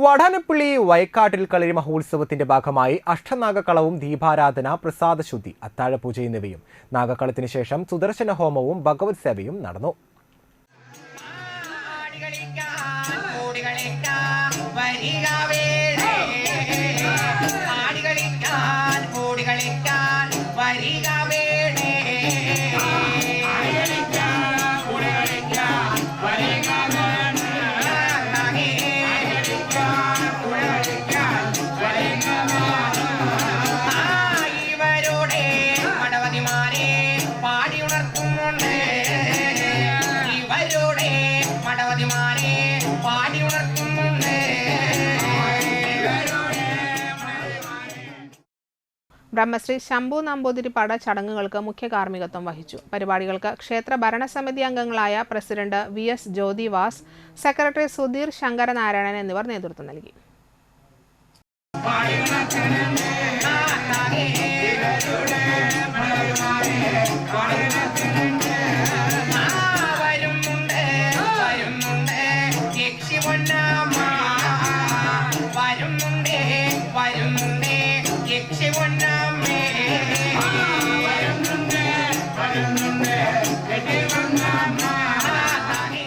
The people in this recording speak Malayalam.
വടാനപ്പള്ളി വയക്കാട്ടിൽ കളരി മഹോത്സവത്തിന്റെ ഭാഗമായി അഷ്ടനാഗക്കളവും ദീപാരാധന പ്രസാദശുദ്ധി അത്താഴപൂജ എന്നിവയും നാഗക്കളത്തിന് ശേഷം സുദർശന ഹോമവും ഭഗവത് സേവയും നടന്നു. ആടികളിക്കാൻ പാടിയുണർത്തുന്നുണ്ട് ഇവരുടെ മടവതിമാരെ പാടിയുണർത്തുന്നുണ്ട് ബ്രഹ്മശ്രീ ശംഭു നമ്പൂതിരിപ്പാട് ചടങ്ങുകൾക്ക് മുഖ്യ കാർമ്മികത്വം വഹിച്ചു. പരിപാടികൾക്ക് ക്ഷേത്ര ഭരണസമിതി അംഗങ്ങളായ president V S Jyothivas secretary Sudheer Sankaranarayanan എന്നിവർ നേതൃത്വം നൽകി. വരുന്നുണ്ട് വരുന്നുണ്ട് പൊന്നമ്മേ